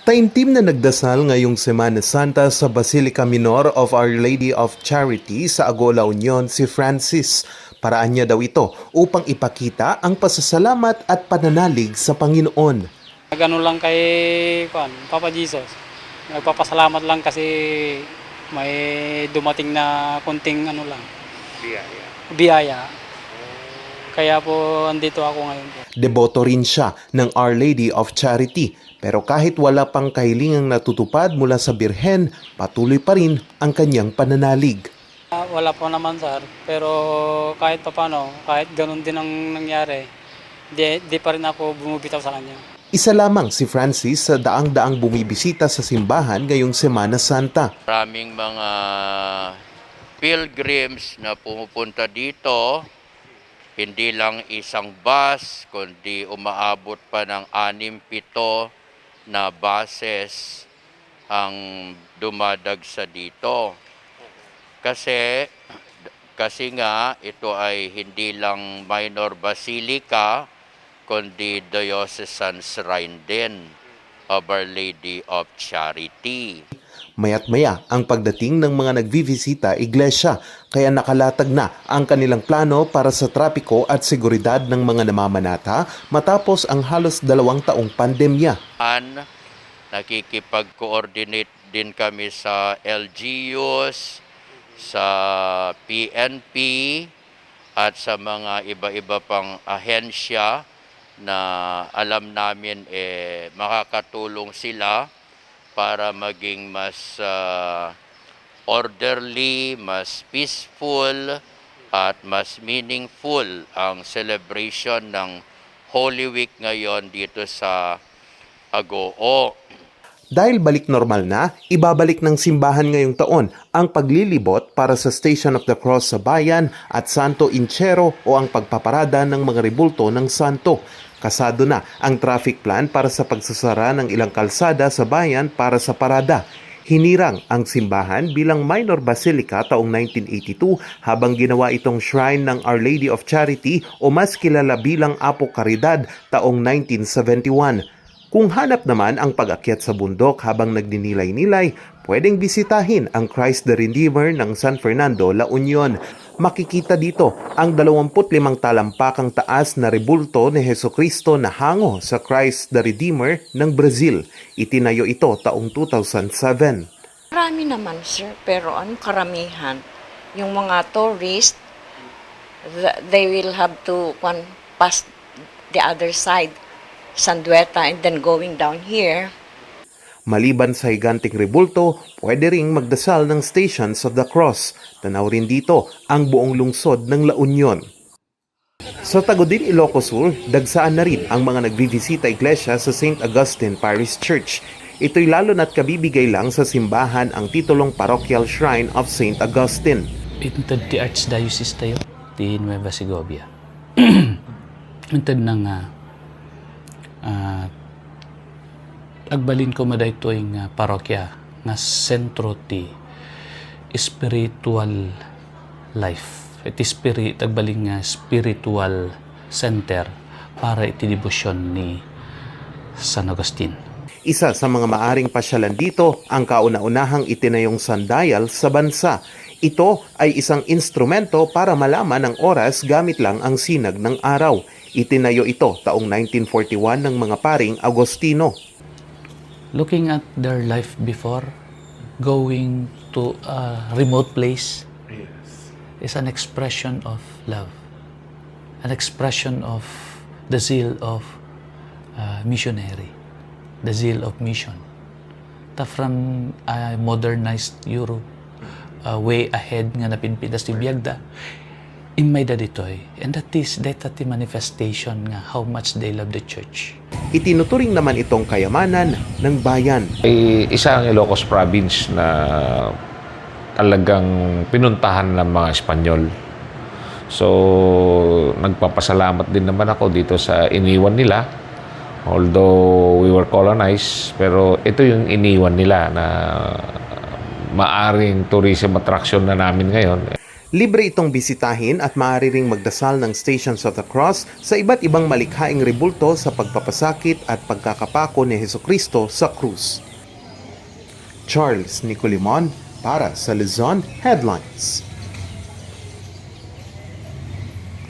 Taimtim na nagdasal ngayong Semana Santa sa Basilica Minor of Our Lady of Charity sa Agola Union si Francis. Paraan niya daw ito upang ipakita ang pasasalamat at pananalig sa Panginoon. Gano lang kay kuan, Papa Jesus. Nagpapasalamat lang kasi may dumating na kunting ano lang, biyaya. Kaya po andito ako ngayon po. Deboto rin siya ng Our Lady of Charity. Pero kahit wala pang kahilingang natutupad mula sa Birhen, patuloy pa rin ang kanyang pananalig. Ah, wala po naman sir, pero kahit pa paano, kahit ganun din ang nangyari, di, di pa rin ako bumubitaw sa kanya. Isa lamang si Francis sa daang-daang bumibisita sa simbahan ngayong Semana Santa. Maraming mga pilgrims na pumupunta dito, hindi lang isang bus, kundi umaabot pa ng anim-pito na buses ang dumadagsa dito. Kasi kasi nga ito ay hindi lang minor basilica kundi diocesan shrine din of Our Lady of Charity. Mayat maya ang pagdating ng mga nagvivisita iglesia kaya nakalatag na ang kanilang plano para sa trapiko at seguridad ng mga namamanata matapos ang halos dalawang taong pandemya. An, nakikipag-coordinate din kami sa LGUs, sa PNP, at sa mga iba-iba pang ahensya na alam namin eh, makakatulong sila para maging mas ah, orderly, mas peaceful, at mas meaningful ang celebration ng Holy Week ngayon dito sa Agoo. Dahil balik normal na, ibabalik ng simbahan ngayong taon ang paglilibot para sa Station of the Cross sa bayan at Santo Inchero o ang pagpaparada ng mga ribulto ng Santo. Kasado na ang traffic plan para sa pagsasara ng ilang kalsada sa bayan para sa parada. Hinirang ang simbahan bilang minor basilica taong 1982 habang ginawa itong shrine ng Our Lady of Charity o mas kilala bilang Apo Caridad taong 1971. Kung hanap naman ang pag-akyat sa bundok habang nagninilay-nilay, pwedeng bisitahin ang Christ the Redeemer ng San Fernando, La Union. Makikita dito ang 25 talampakang taas na rebulto ni Heso Kristo na hango sa Christ the Redeemer ng Brazil. Itinayo ito taong 2007. Marami naman, sir. Pero ang karamihan, yung mga tourist, th- they will have to one, pass the other side, Sandueta, and then going down here. Maliban sa higanting rebulto, pwede ring magdasal ng Stations of the Cross. Tanaw rin dito ang buong lungsod ng La Union. Sa Tagudin, Ilocos Sur, dagsaan na rin ang mga nagbivisita iglesia sa St. Augustine Parish Church. Ito'y lalo na't kabibigay lang sa simbahan ang titulong Parochial Shrine of St. Augustine. Intod ti Archdiocese tayo, ti Nueva Segovia. Intod ng uh, uh, agbalin ko ito yung uh, parokya nga sentro ti spiritual life. Iti spirit, agbalin nga spiritual center para iti debosyon ni San Agustin. Isa sa mga maaring pasyalan dito ang kauna-unahang itinayong sandayal sa bansa. Ito ay isang instrumento para malaman ang oras gamit lang ang sinag ng araw. Itinayo ito taong 1941 ng mga paring Agostino. Looking at their life before going to a remote place is an expression of love an expression of the zeal of uh, missionary the zeal of mission. Ta from a modernized Europe uh, way ahead nga napinpitas ti biyagda in may daditoy and that is that ti manifestation nga how much they love the church Itinuturing naman itong kayamanan ng bayan. ay isa ang Ilocos Province na talagang pinuntahan ng mga Espanyol. So, nagpapasalamat din naman ako dito sa iniwan nila. Although we were colonized, pero ito yung iniwan nila na maaring tourism attraction na namin ngayon. Libre itong bisitahin at maaari ring magdasal ng Stations of the Cross sa iba't ibang malikhaing rebulto sa pagpapasakit at pagkakapako ni Heso Kristo sa krus. Charles Nicolimon para sa Luzon Headlines.